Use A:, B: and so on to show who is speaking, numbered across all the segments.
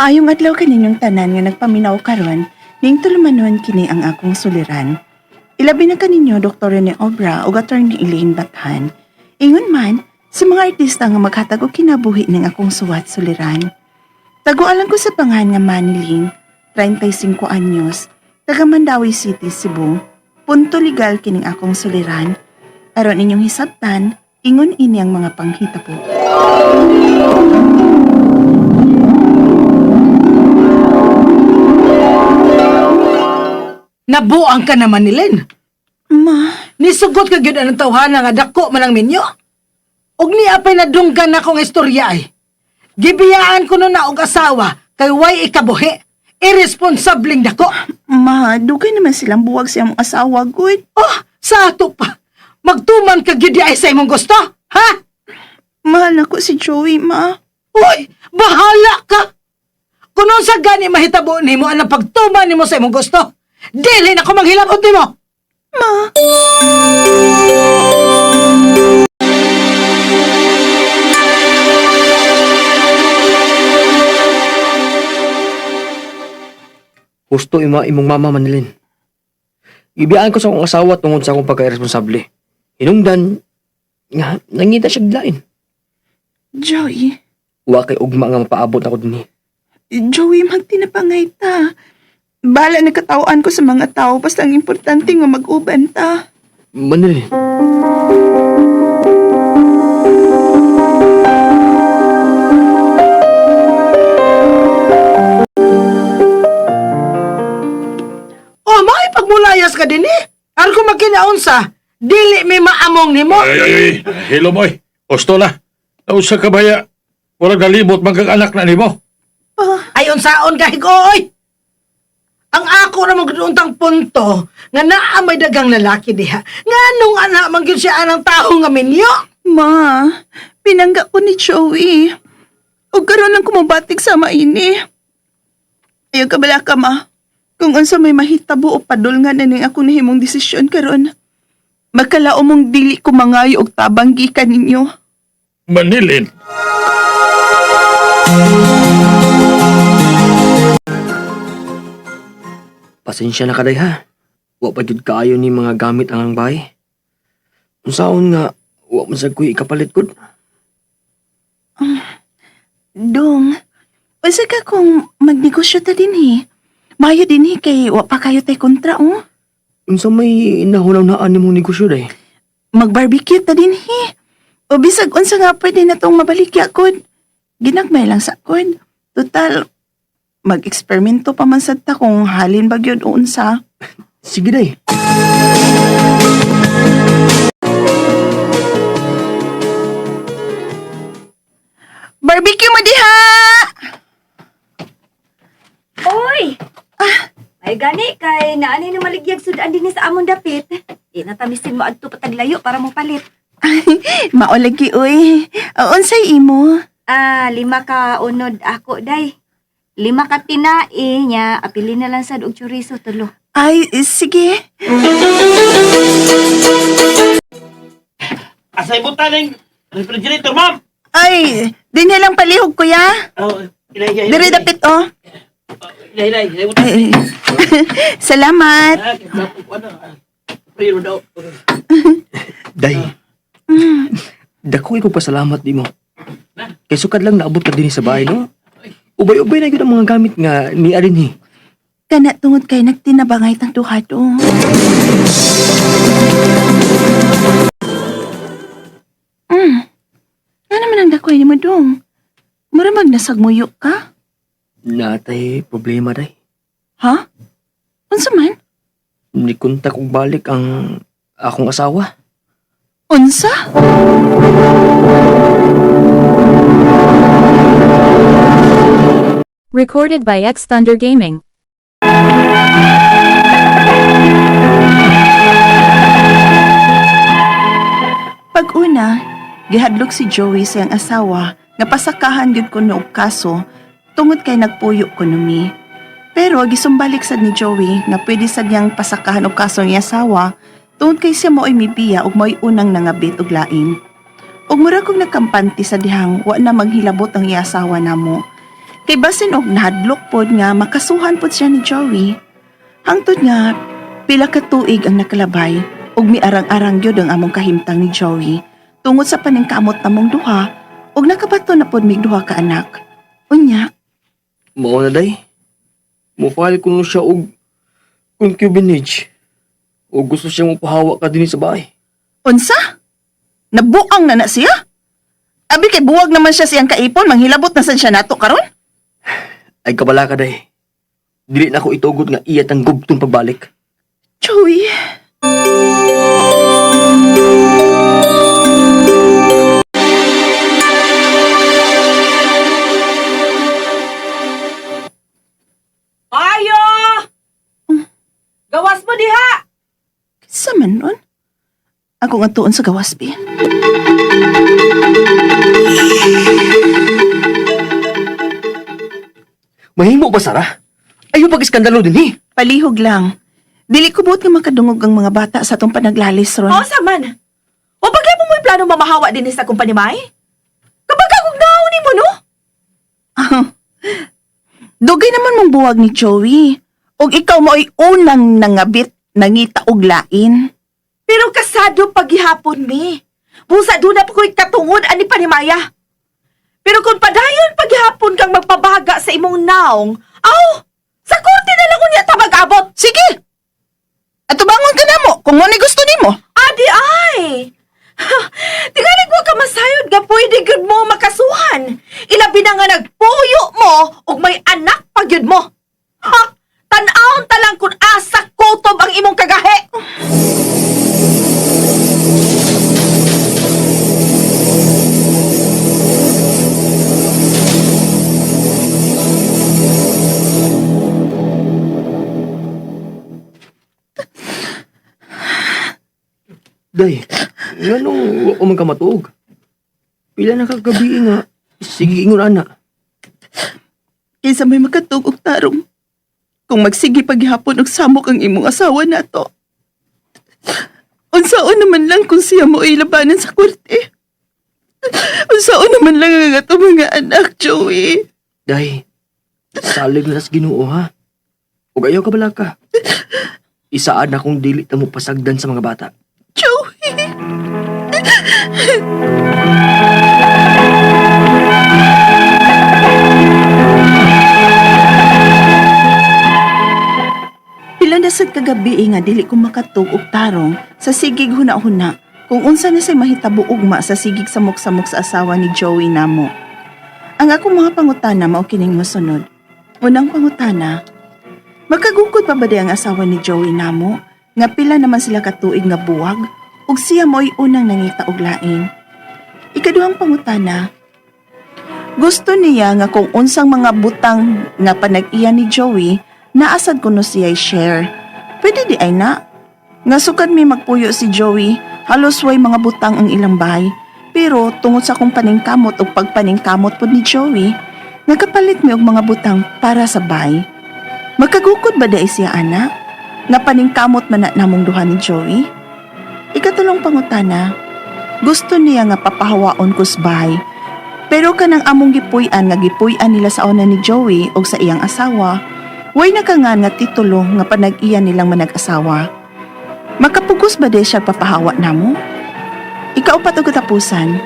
A: Maayong adlaw kaninyong tanan nga nagpaminaw karon ning tulumanon kini ang akong suliran. Ilabi na kaninyo Dr. Rene Obra ug Attorney Elaine Bathan. Ingon man sa mga artista nga maghatag og kinabuhi ning akong suwat suliran. Tagualan ko sa pangan nga Maniling, 35 anyos, taga Mandawi City, Cebu. Punto legal kining akong suliran. Aron inyong hisabtan, ingon ini ang mga panghita
B: Nabuang ka naman ni Len.
A: Ma,
B: Nisugot ka gyud ang tawhana nga dako man ang minyo. Og ni apay nadunggan akong istorya ay. Gibiyaan ko nun na og asawa kay way ikabuhi. Irresponsableng dako.
A: ma, dugay naman silang buwag sa iyong asawa, good.
B: Oh, sa ato pa. Magtuman ka gyud ay sa imong gusto. Ha?
A: Mahal ako si Joey, ma.
B: Uy, bahala ka. Kung sa gani mahitabo nimo ang pagtuman nimo sa imong gusto. Dili na ko manghilabot nimo.
A: Ma,
C: Gusto ima imong mama manilin. Ibiyaan ko sa akong asawa tungod sa akong pagka-irresponsable. Hinungdan, nga, nangita siya glain.
A: Joey.
C: Wa kay ugma nga mapaabot ako din
A: Joey, magtinapangay ta. Bala na katawaan ko sa mga tao, basta ang importante nga mag-uban ta.
C: Manilin.
B: Oh, may pagmulayas ka din eh. Ano kung magkinaunsa? Dili may maamong nimo.
D: Ay, ay, ay. Hello, moy. Osto na. Nausa ka baya. Wala galimot magkag anak na nimo.
B: Ay, unsaon kahig oy. Ang ako na magduuntang punto nga naa may dagang lalaki diha. Nga nung anak man gyud siya anang tao nga minyo.
A: Ma, pinangga ko ni Joey. O karon lang kumubatig sa maini. Ayaw ka bala ka, ma. Kung unsa may mahitabo o padol nga na ning ako nahimong desisyon karon. Magkalao mong dili ko mangayo og tabang gikan ninyo.
D: Manilin.
C: Pasensya na kaday ha. Wa pa jud kaayo ni mga gamit ang bahay. Unsaon nga, wa man sad ko'y ikapalit gud.
A: Dong, unsa ka kung magnegosyo ta din eh. Mayo din eh kay wa pa kayo tay kontra oh.
C: Unsa may nahunaw na mong negosyo day?
A: Mag-barbecue ta din eh. O bisag unsa nga pwede na tong mabalikya kod. Ginagmay lang sa kod. Total, mag-eksperimento pa man sad ta kung halin ba gyud o unsa.
C: Sige day.
A: Barbecue mo diha!
E: Oy! Ay gani kay naani na maligyag sudan din sa amon dapit. Di na tamisin mo adto pataglayo para mo palit.
A: Maolagi uy. O unsay imo?
E: Ah, lima ka unod ako day. Lima ka tinai niya, apili na lang sad og chorizo tulo.
A: Ay, sige.
F: Asay buta ng refrigerator, ma'am.
A: Ay, dinhi lang palihog kuya.
F: Oh, ilay, ilay,
A: Dire dapit oh.
F: Ilay, ilay, ilay, buta.
A: Ay, Salamat.
F: Ah, kaya po, ano, ah, pero daw.
C: Day. Dako ko pasalamat di mo. Kay sukad lang naabot ka din sa bahay, no? Ubay-ubay na yun ang mga gamit nga ni Arin eh.
A: Kana tungod kay nagtinabangay tang duha do. Mm. Ano naman ang dakoy ni mo dong? Mura magnasagmuyo ka?
C: Natay problema day.
A: Ha? Unsa man?
C: Ni kontak og balik ang akong asawa.
A: Unsa?
G: Recorded by X Thunder Gaming.
A: Pag-una, gihadlok si Joey sa iyang asawa nga pasakahan gyud ko og kaso tungod kay nagpuyo ko numi. Pero gisumbalik sad ni Joey nga pwede sad niyang pasakahan og kaso niya asawa tungod kay siya mo'y mibiya ug mo'y unang nangabit og lain. Ug mura kog nagkampanti sa dihang wa na maghilabot ang iya asawa namo. Kay basin og nahadlok pod nga makasuhan pod siya ni Joey. Hangtod nga pila ka tuig ang nakalabay ug miarang-arang gyud ang among kahimtang ni Joey tungod sa paningkamot namong duha ug nakabato na pod mig duha ka anak. Unya,
C: Mao na day. Mufile ko no siya og concubinage. O gusto siya mapahawa ka din sa bahay.
A: unsa? Nabuang na na siya? Abi kay buwag naman siya siyang kaipon, manghilabot na sad siya nato karon?
C: Ay kabala ka day. Dili na ako itugot nga iya ang gubtong pagbalik.
A: Joey,
B: Ayo! Gawas mo diha!
A: sa man nun? Ako nga tuon sa gawas, Bi.
C: Mahimo ba Sara? Ayaw pag-iskandalo din eh.
A: Palihog lang. Dili ko buot nga makadungog ang mga bata sa atong panaglalis ron.
H: Oo, saman. O bagay mo mo'y plano mamahawa din sa kumpanya may? Kapag akong naon mo, no?
A: Dugay naman mong buwag ni Joey. Og ikaw mo ay unang nangabit nangita og lain.
H: Pero kasado paghihapon mi. Busa doon na pa ko'y katungod ani panimaya. Pero kung padayon paghihapon kang magpabaga sa imong naong, aw, sa korte na lang unya ta mag-abot.
A: Sige! At tubangon ka na mo kung ni gusto nimo.
H: Adi ay! Tingalig mo ka masayod nga pwede gud mo makasuhan.
C: Man ka matuog? Pila na kagabi nga. Sige ingon ana.
A: Kaysa may makatug og tarong. Kung magsige paghihapon og samok ang imong asawa nato. Unsaon naman lang kung siya mo ay labanan sa korte. Unsaon naman lang ang ato mga anak, Joey.
C: Day, salig na sa ginoo ha. Ug ayaw ka bala ka. Isaan akong dili ta mo pasagdan sa mga bata.
A: Pila na sad kagabi eh, nga dili ko makatug og tarong sa sigig huna-huna kung unsa na say mahitabo ugma sa sigig samok-samok sa asawa ni Joey namo. Ang akong mga pangutana mao kining mosunod. Unang pangutana, magkagukod pa ba di ang asawa ni Joey namo nga pila naman sila katuig nga buwag ug siya mo'y unang nangita og lain. Ikaduhang pangutana, gusto niya nga kung unsang mga butang nga panag-iya ni Joey, naasad kuno siya share. Pwede di ay na. Nga sukad mi magpuyo si Joey, halos way mga butang ang ilang bahay. Pero tungod sa kong paningkamot o pagpaningkamot po ni Joey, nagkapalit mi og mga butang para sa bahay. Magkagukod ba dai siya ana? Nga paningkamot man na namong duha ni Joey? Ikatulong pangutana, gusto niya nga papahawaon bahay. Pero kanang among gipuy-an nga gipuy-an nila sa una ni Joey o sa iyang asawa, way nakangan nga titulo nga panag-iya nilang manag-asawa. Makapugos ba di siya papahawa namo? Ikaupat og katapusan,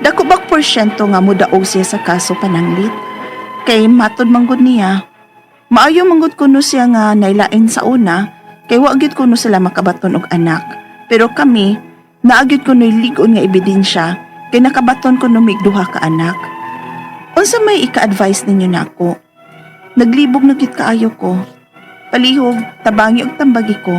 A: dako bak porsyento nga mudaog siya sa kaso pananglit. Kay matod manggod niya, maayo manggod kuno siya nga nailain sa una, kay wa gyud kuno sila makabaton og anak. Pero kami, naagyod kuno ligon nga ebidensya, kay nakabaton kuno mig duha ka anak. Unsa may ika-advise ninyo nako? Naglibog na kaayo ko. Palihog, tabangi og tambagi ko.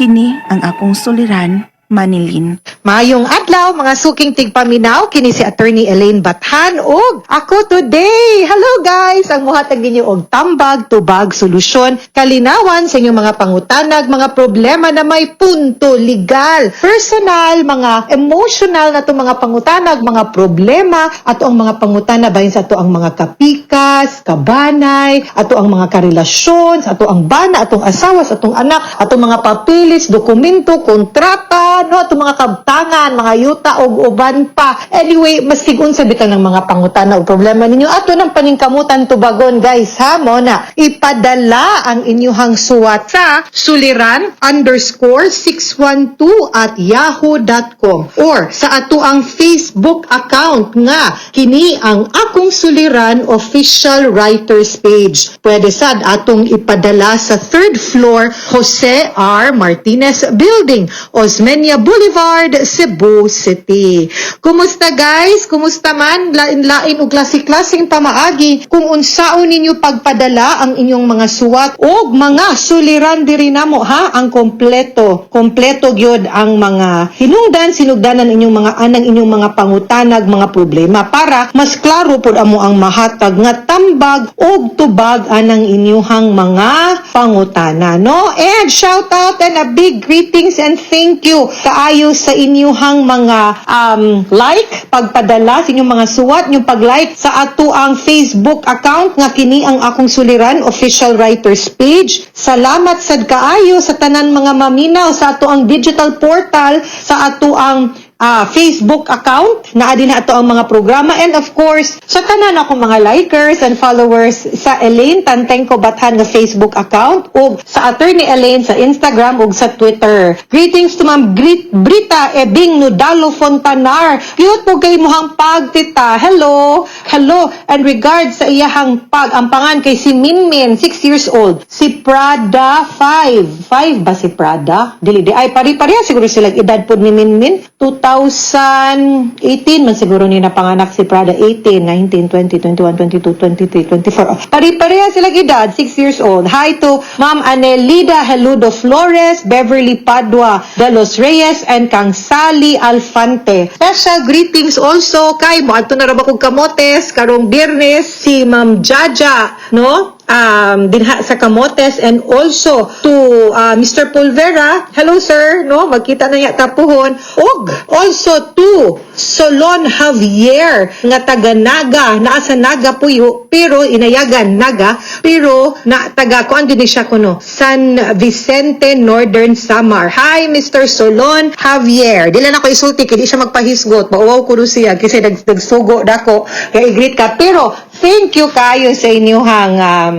A: Kini ang akong suliran, Manilin.
I: Mayong adlaw mga suking tigpaminaw kini si attorney Elaine Bathan ug ako today. Hello guys, ang muhatag ninyo og tambag tubag solusyon kalinawan sa inyong mga pangutanag, mga problema na may punto legal, personal, mga emotional na to mga pangutanag, mga problema ato ang mga pangutana bahin sa ato ang mga kapikas, kabanay, ato ang mga karelasyon, ato ang bana, atong asawa, sa atong anak, atong mga papilis, dokumento, kontrata, no? Itong mga kabtangan, mga yuta, o uban pa. Anyway, mas sigun sa bitang ng mga pangutana o problema ninyo. Ato ng paningkamutan tubagon, guys, ha? Mo na, ipadala ang inyuhang suwat sa suliran underscore 612 at yahoo.com or sa ato ang Facebook account nga kini ang akong suliran official writers page. Pwede sad atong ipadala sa third floor Jose R. Martinez Building, Osmeña Boulevard, Cebu City. Kumusta guys? Kumusta man? Lain-lain o klase-klaseng pamaagi kung unsaon ninyo pagpadala ang inyong mga suwat o mga suliran diri namo ha ang kompleto. Kompleto gyud ang mga hinungdan sinugdanan inyong mga anang inyong mga pangutanag mga problema para mas klaro pud amo ang mahatag nga tambag og tubag anang inyuhang mga pangutana no and shout out and a big greetings and thank you kaayo sa inyuhang mga um, like pagpadala sa inyong mga suwat yung pag-like sa ato ang Facebook account nga kini ang akong suliran official writers page. Salamat sad kaayo sa tanan mga maminaw sa ato ang digital portal sa ato ang ah, Facebook account na din ato ang mga programa and of course sa tanan ako mga likers and followers sa Elaine Tantengko Bathan nga Facebook account ug sa Attorney Elaine sa Instagram ug sa Twitter. Greetings to Ma'am Grit Brita Ebing Nudalo Fontanar. Cute po kay mohang pag tita. Hello. Hello and regards sa iyahang pag ang pangan kay si Minmin 6 years old. Si Prada 5. 5 ba si Prada? Dili di ay pari-pareha siguro silang edad pod ni Minmin. 2018 man siguro ni napanganak si Prada 18, 19, 20, 21, 22, 23, 24. Oh, Pari-pareha silang edad, 6 years old. Hi to Ma'am Anelida Heludo Flores, Beverly Padua de los Reyes, and Kang Sally Alfante. Special greetings also kay mo ato na kamotes karong Biyernes si Ma'am Jaja, no? Um, dinha sa Kamotes and also to uh, Mr. Pulvera. Hello sir, no? Magkita na niya tapuhon. Og also to Solon Javier nga taga Naga, naa sa Naga puyo, pero inayagan Naga, pero na taga kuan din siya kuno, San Vicente Northern Samar. Hi Mr. Solon Javier. Dili na ko isulti kay di siya magpahisgot. Mauwaw ko siya kasi nag nagsugo dako kay i-greet ka. Pero thank you kayo sa inyong um,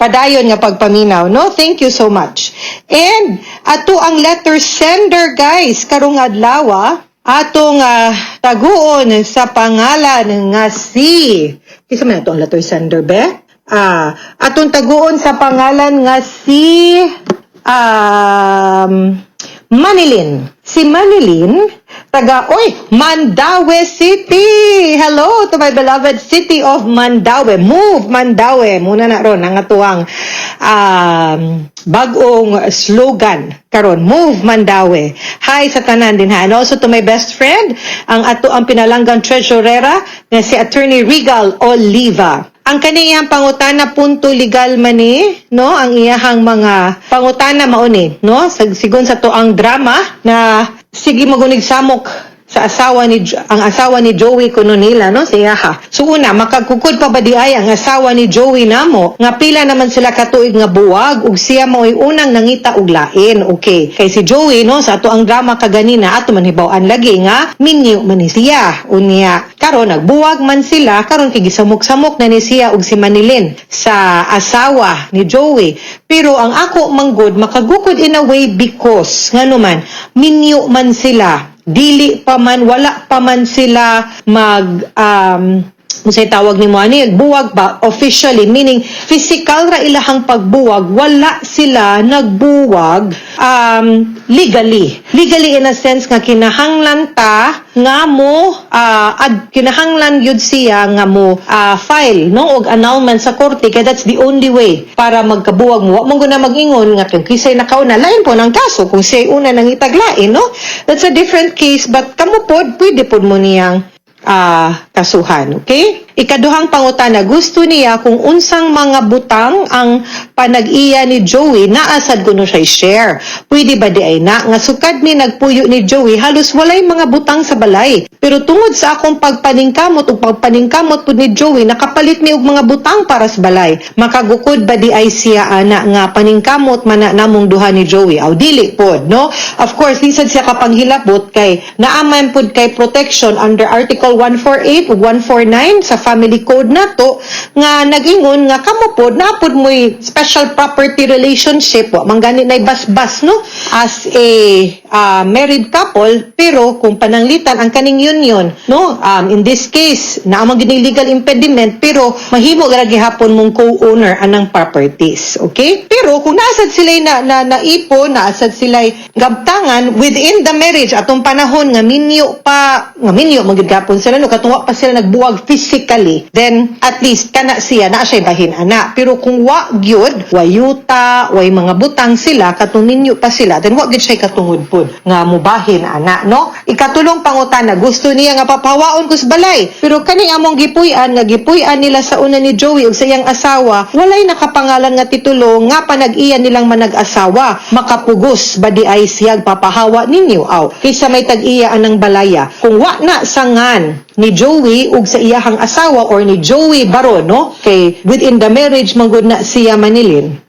I: padayon nga pagpaminaw no? Thank you so much. And ato ang letter sender guys karong adlaw atong ah, taguon sa pangalan nga si kisa man ato ang letter sender be? Ah atong taguon sa pangalan nga si um Manilin. Si Manilin, taga, oy, Mandaue City! Hello to my beloved city of Mandaue. Move, Mandaue. Muna na ron, ang atuang um, bagong slogan karon Move, Mandaue. Hi sa tanan din ha. And also to my best friend, ang ato ang pinalanggang treasurera na si Attorney Regal Oliva. Ang kaniyang pangutana punto legal man ni, no? Ang iyahang mga pangutana mao ni, no? Sag sigon sa to ang drama na sige magunig samok sa asawa ni ang asawa ni Joey kuno nila no siya ha. So una makagkukod pa ba di ay ang asawa ni Joey namo nga pila naman sila katuig nga buwag ug siya mao'y unang nangita og lain. Okay. Kay si Joey no sa ato ang drama kaganina ato man hibaw-an lagi nga minyo man ni siya unya karon nagbuwag man sila karon kay gisamok-samok na ni siya og si Manilin sa asawa ni Joey. Pero ang ako manggod makagukod in a way because ngano man minyo man sila dili pa man wala pa man sila mag um say tawag ni mo ani buwag ba? Officially meaning physical ra ilahang pagbuwag wala sila nagbuwag um legally. Legally in a sense nga kinahanglan ta nga mo ah, ad, kinahanglan yun siya nga mo ah, file no? Og annulment sa korte kaya that's the only way para magkabuwag mo. Wa mo na magingon nga kung kisay nakauna lain po ng kaso. Kung siya una nang itaglain no? That's a different case but kamo pod pwede pod mo niyang ah kasuhan, okay? Ikaduhang pangutana, gusto niya kung unsang mga butang ang panag-iya ni Joey, naasad ko no siya share. Pwede ba di ay na? Nga sukad mi nagpuyo ni Joey, halos walay mga butang sa balay. Pero tungod sa akong pagpaningkamot o pagpaningkamot po ni Joey, nakapalit mi og mga butang para sa balay. Makagukod ba di ay siya ana nga paningkamot man na namong duha ni Joey? Aw dili pod, no? Of course, lisad siya kapanghilabot kay naaman pod kay protection under Article 148 ug 149 sa family code nato nga nagingon nga kamo pod napod mo'y special property relationship. Wa manggani nay bas-bas no? As a ah, married couple pero kung pananglitan ang kaning union no? Um, in this case naamang gini legal impediment pero mahimo ra gihapon mong co-owner anang properties okay? Pero kung naasad sila na na naipon naasad sila gabtangan within the marriage atong panahon nga minyo pa nga minyo magigapon sila no? Katuwa pa sila nagbuwag physically then at least kana siya na siya bahin ana pero kung wa gyud wayuta way mga butang sila katong minyo pa sila then wa gyud siya katungod pod nga mubahin ana no? Ikatulong pangutana gusto niya nga papawaon ko sa balay. Pero kani among gipuy-an nga gipuy-an nila sa una ni Joey ug sa iyang asawa walay nakapangalan nga titulo nga panag-iya nilang manag-asawa. Makapugos ba di ay siyag papahawa ninyo aw. Kaysa may tag-iya anang balaya. Kung wa na sangan ni Joey ug sa iyahang asawa or ni Joey Baron no kay within the marriage manggod na siya manilin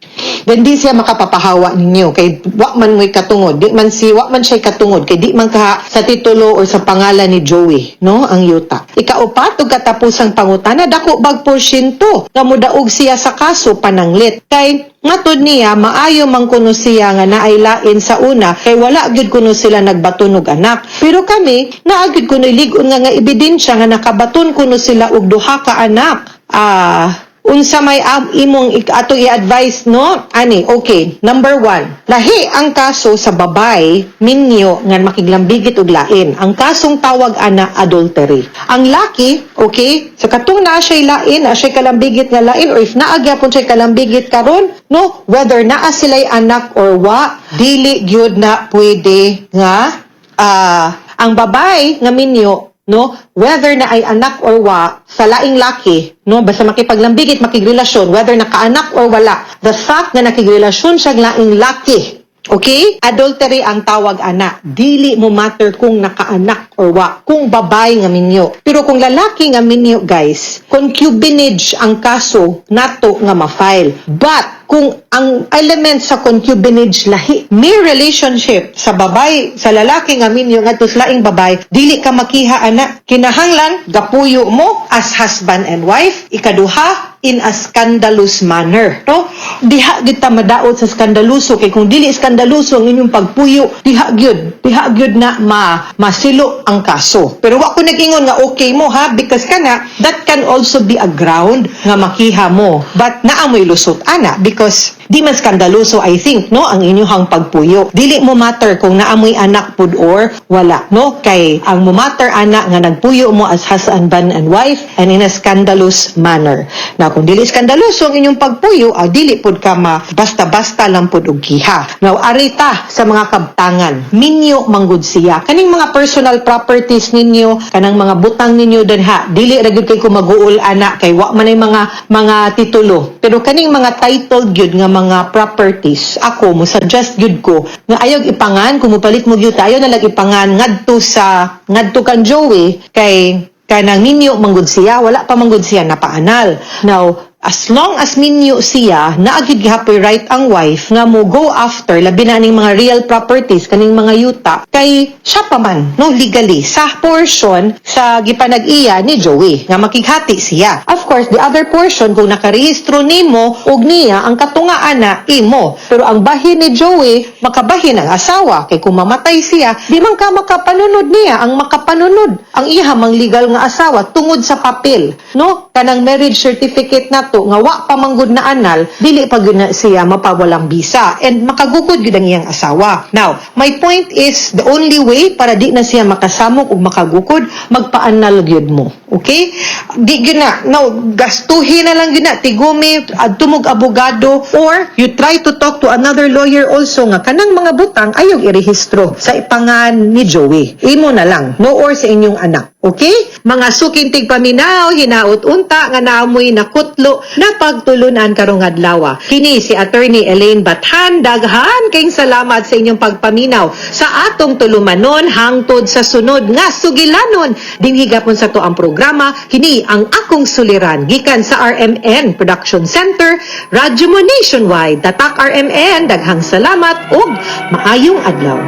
I: then di siya makapapahawa ninyo. Kay wa man mo'y katungod. Di man si wa man siya katungod. Kay di man ka sa titulo or sa pangalan ni Joey no ang yuta. Ikaupat ug katapusang pangutana dako bag porsyento. Nga modaog siya sa kaso pananglit. Kay Ngatod niya, maayo man kuno siya nga naay lain sa una, kay wala gyud kuno sila nagbatunog anak. Pero kami, naagid kuno ligon nga nga ebidensya nga nakabaton kuno sila og duha ka anak. Ah, unsa may imong ato i-advise no? Ani okay. Number one lahi ang kaso sa babay minyo nga makiglambigit og lain. Ang kasong tawag ana adultery. Ang laki okay sa katong na siya lain na siya kalambigit nga lain or if naa gyapon siya kalambigit karon no? Whether naa sila'y anak or wa dili gyud na pwede nga ah ang babay nga minyo no whether na ay anak or wa sa laing laki no basta makipaglambigit makigrelasyon whether nakaanak or wala the fact nga nakigrelasyon siya laing laki Okay? Adultery ang tawag ana. Dili mo matter kung nakaanak or wa. Kung babay nga minyo. Pero kung lalaki nga minyo, guys, concubinage ang kaso nato nga ma-file. But, kung ang element sa concubinage lahi, may relationship sa babay, sa lalaki nga minyo nga tuslaing babay, dili ka makiha ana. Kinahanglan, gapuyo mo as husband and wife. Ikaduha, in a scandalous manner. No? Diha gyud ta madaot sa skandaluso kay kung dili skandaluso ang inyong pagpuyo, diha gyud, diha gyud na ma masilo ang kaso. Pero wa ko nagingon nga okay mo ha because kana that can also be a ground nga makiha mo. But naamoy lusot ana because di man skandaluso I think no ang inyong pagpuyo. Dili mo matter kung naamoy anak pud or wala no kay ang mo matter ana nga nagpuyo mo as husband and wife and in a scandalous manner. Now kung dili skandaluso ang inyong pagpuyo, ah, dili pud ka ma basta-basta lang pud og giha. Now arita sa mga kabtangan, minyo manggod siya. Kaning mga personal properties ninyo, kanang mga butang ninyo dinha, dili ra gyud kay ko maguol ana kay wa man ay mga mga titulo. Pero kaning mga titled gyud nga mga properties, ako mo suggest gyud ko nga ayog ipangan kung mopalit mo gyud tayo na lang ipangan ngadto sa ngadto kan Joey kay kanang minyo manggod siya wala pa manggod siya napaanal. Now as long as minyo siya naagid gihapoy right ang wife nga mo go after labi na ning mga real properties kaning mga yuta. Kay siya pa man no legally sa portion sa gipanag-iya ni Joey nga makighati siya. Of course the other portion kung nakarehistro nimo og niya ang katungaan na imo. Pero ang bahin ni Joey makabahin ang asawa. Kay kung mamatay siya di man ka makapanunod niya. Ang makapanunod ang iha mang legal nga asawa tungod sa papel no? Kanang marriage certificate nato nga wa pa manggod na anal dili pa gyud siya mapawalang bisa and makagukod gyud ang iyang asawa. Now my point is the only way para di na siya makasamok ug makagukod magpaanal gyud mo Okay? Di gyud na, no, gastuhin na lang gyud na, tigumi, adtumog abogado, or you try to talk to another lawyer also nga, kanang mga butang, ayog irehistro sa ipangan ni Joey. Imo na lang, no or sa inyong anak. Okay? Mga sukintig paminaw, hinaut unta, nga naamoy na kutlo, na pagtulunan karong adlaw. Kini si Attorney Elaine Bathan, daghan kayong salamat sa inyong pagpaminaw sa atong tulumanon hangtod sa sunod nga sugilanon. Dinhigapon sa to ang programa, kini ang akong suliran gikan sa RMN Production Center, Radyo mo Nationwide, Tatak RMN, daghang salamat ug maayong adlaw.